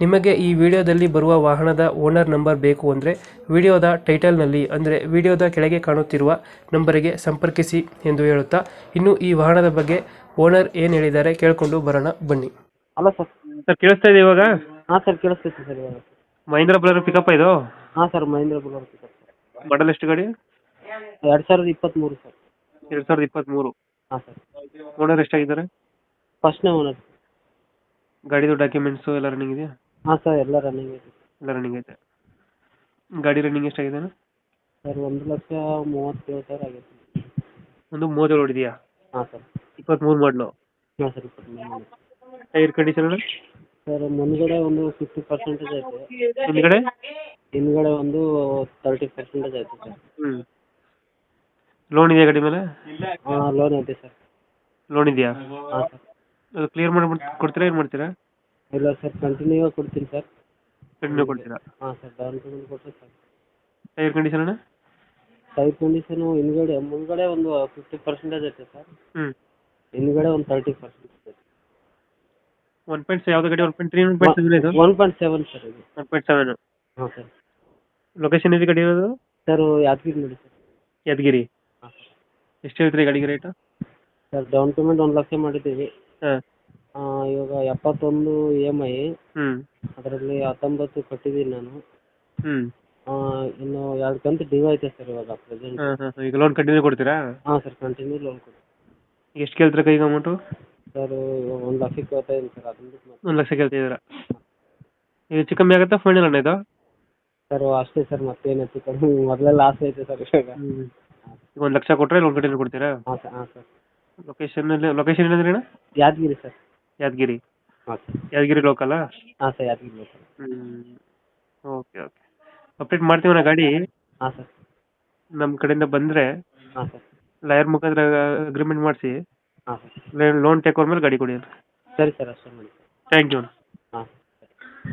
ನಿಮಗೆ ಈ ವಿಡಿಯೋದಲ್ಲಿ ಬರುವ ವಾಹನದ ಓನರ್ ನಂಬರ್ ಬೇಕು ಅಂದರೆ ವಿಡಿಯೋದ ಟೈಟಲ್ನಲ್ಲಿ ಅಂದರೆ ವಿಡಿಯೋದ ಕೆಳಗೆ ಕಾಣುತ್ತಿರುವ ನಂಬರಿಗೆ ಸಂಪರ್ಕಿಸಿ ಎಂದು ಹೇಳುತ್ತಾ ಇನ್ನು ಈ ವಾಹನದ ಬಗ್ಗೆ ಓನರ್ ಏನು ಹೇಳಿದ್ದಾರೆ ಕೇಳಿಕೊಂಡು ಬರೋಣ ಬನ್ನಿ. ಅಲ್ಲ ಸರ್. ಸರ್ ಕೇಳಿಸ್ತಾ ಇದೆ ಇವಾಗ? ಹಾಂ ಸರ್ ಕೇಳಿಸ್ತೈತೆ ಸರ್ ಇವಾಗ. ಮಹೇಂದ್ರ ಬಲರ್ ಪಿಕಪ್ ಇದು? ಹಾಂ sir Mahindra Bolero pickup sir. Model ಎಷ್ಟು ಗಾಡಿ? ಎರಡು ಸಾವಿರದ ಇಪ್ಪತ್ತ್ಮೂರು ಸರ್. ಎರಡು ಸಾವಿರದ ಇಪ್ಪತ್ತ್ಮೂರು ಹಾಂ ಸರ್. ಓನರ್ ಎಷ್ಟಾಗಿದ್ದಾರೆ? ಫಸ್ಟ್ನೇ ಓನರ್ ಗಾಡಿದು ಡಾಕ್ಯುಮೆಂಟ್ಸು ಎಲ್ಲ ರನ್ನಿಂಗ್ ಇದೆಯಾ? ಹಾಂ ಸರ್ ಎಲ್ಲ ರನ್ನಿಂಗ್ ಐತೆ. ಎಲ್ಲ ರನ್ನಿಂಗ್ ಐತೆ. ಗಾಡಿ ರನ್ನಿಂಗ್ ಎಷ್ಟಾಗಿದೆ ಸರ್ ಒಂದು ಲಕ್ಷ ಮೂವತ್ತೇಳು ಸಾವಿರ ಆಗೈತೆ. ಒಂದು ಮೂವತ್ತೇಳು ಹೊಡಿದೆಯಾ ಹಾಂ ಸರ್. ಇಪ್ಪತ್ತ್ಮೂರು ಮಾಡಲು ಹಾಂ ಸರ್ ಇಪ್ಪತ್ತ್ಮೂರು ಟೈರ್ ಕಂಡೀಷನ್ ಸರ್ ಮುಂದ್ಗಡೆ ಒಂದು ಫಿಫ್ಟಿ ಪರ್ಸೆಂಟೇಜ್ ಐತೆ. ಹಿಂದ್ಗಡೆ? ಹಿಂದ್ಗಡೆ ಒಂದು ತರ್ಟಿ ಪರ್ಸೆಂಟೇಜ್ ಐತೆ ಸರ್. ಹ್ಞೂ ಲೋನ್ ಇದೆಯಾ ಗಾಡಿ ಮೇಲೆ? ಹಾಂ ಲೋನ್ ಐತೆ ಸರ್. ಲೋನ್ ಇದೆಯಾ? ಹಾಂ ಸರ್. ಅದು ಕ್ಲಿಯರ್ ಮಾಡಿ ಕೊಡ್ತೀರಾ ಏನು ಮಾಡ್ತೀರಾ? ಇಲ್ಲ ಸರ್ ಕಂಟಿನ್ಯೂ ಕೊಡ್ತೀನಿ ಸರ್. ಕಂಟಿನ್ಯೂ ಕೊಡ್ತೀರಾ? ಹಾಂ ಸರ್ ಡೌನ್ ಪೇಮೆಂಟ್ ಕೊಟ್ಟರೆ ಸರ್. ಟೈರ್ ಕಂಡೀಷನ್ ಅಣ್ಣ? ಕಂಡೀಷನ್ ಕಂಡೀಷನು ಹಿಂದ್ಗಡೆ ಮುಂದ್ಗಡೆ ಒಂದು ಫಿಫ್ಟಿ ಪರ್ಸೆಂಟೇಜ್ ಐತೆ ಸರ್. ಹ್ಞೂ ಹಿಂದ್ಗಡೆ ಒಂದು ತರ್ಟಿ ಪರ್ಸೆಂಟ್ ಐತೆ. ಒನ್ ಪಾಯಿಂಟ್ ಯಾವ್ದು ಗಾಡಿ one point three one point seven ಇದು? ಒನ್ ಪಾಯಿಂಟ್ ಸೆವೆನ್ ಸರ್ ಇದು. ಒನ್ ಪಾಯಿಂಟ್ ಸೆವೆನ್ ಹಾಂ ಸರ್. ಲೊಕೇಶನ್ ಎಲ್ಲಿ ಗಾಡಿ ಇರೋದು? ಸರ್ ಯಾದಗಿರಿ ನೋಡಿ ಸರ್. ಯಾದಗಿರಿ? ಎಷ್ಟು ಹೇಳ್ತೀರಿ ಗಾಡಿಗೆ ರೇಟು ಸರ್ ಡೌನ್ ಪೇಮೆಂಟ್ ಒಂದು ಲಕ್ಷ ಮಾಡಿದ್ದೀವಿ. ಹಾಂ. ಆ, ಇವಾಗ ಎಪ್ಪತ್ತೊಂದು ಇ ಎಂ ಐ ಅದರಲ್ಲಿ ಹತ್ತೊಂಬತ್ತು ಕಟ್ಟಿದ್ದೀನಿ ನಾನು. ಹ್ಮ್. ಆ, ಇನ್ನು ಎರಡು ಕಂತು ಡ್ಯೂ ಐತೆ ಸರ್ ಇವಾಗ ಪ್ರೆಸೆಂಟ್ ಹಾಂ ಹಾಂ ಈಗ ಲೋನ್ ಕಂಟಿನ್ಯೂ ಕೊಡ್ತೀರಾ? ಹಾಂ ಸರ್ ಕಂಟಿನ್ಯೂ ಲೋನ್ ಕೊಡಿ ಎಷ್ಟು ಕೇಳ್ತೀರಾ ಕೈಗೆ ಅಮೌಂಟು ಸರ್ ಒಂದು ಲಕ್ಷಕ್ಕೆ ಕೇಳ್ತಾ ಇದ್ದೀನಿ ಸರ್ ಅದನ್ನ ಬಿಟ್ಟು ಮತ್ತೆ ಒಂದು ಲಕ್ಷ ಕೇಳ್ತಿದ್ದೀರಾ ಇದು ಹೆಚ್ಚು ಕಮ್ಮಿ ಆಗುತ್ತಾ ಫೈನಲ್ ಅಣ್ಣ ಇದು? ಸರ್ ಅಷ್ಟೇ ಸರ್ ಮತ್ತೇನು ಹೆಚ್ಚು ಕಮ್ಮಿ ಮೊದಲೇ ಲಾಸ್ ಐತೆ ಸರ್ ಇವಾಗ. ಈಗ ಒಂದು ಲಕ್ಷ ಕೊಟ್ಟರೆ ಲೋನ್ ಕಂಟಿನ್ಯೂ ಕೊಡ್ತೀರಾ? ಹಾಂ ಸರ್ ಹಾಂ ಸರ್. ಲೊಕೇಶನ್ ಲೊಕೇಶನ್ ಏನಂದ್ರಿ ಅಣ್ಣ? ಯಾದಗಿರಿ ಸರ್. ಯಾದಗಿರಿ? ಹಾಂ ಸರ್. ಯಾದಗಿರಿ ಲೋಕಲಾ ಹಾಂ ಸರ್ ಯಾದಗಿರಿ ಲೋಕಲ್ ಹ್ಞೂ ಓಕೆ ಓಕೆ ಅಪ್ಡೇಟ್ ಮಾಡ್ತೀವಿ ನಾ ಗಾಡಿ? ಹಾಂ ಸರ್. ನಮ್ಮ ಕಡೆಯಿಂದ ಬಂದರೆ ಹಾಂ ಸರ್. ಲಾಯರ್ ಮುಖಾಂತರ ಅಗ್ರಿಮೆಂಟ್ ಮಾಡಿಸಿ ಹಾಂ ಸರ್. ಲೋನ್ ಟೇಕ್ ಓವರ್ ಮೇಲೆ ಗಾಡಿ ಕೊಡಿ ಸರಿ ಸರ್ ಅಷ್ಟೇ ಮಾಡಿ. Thank you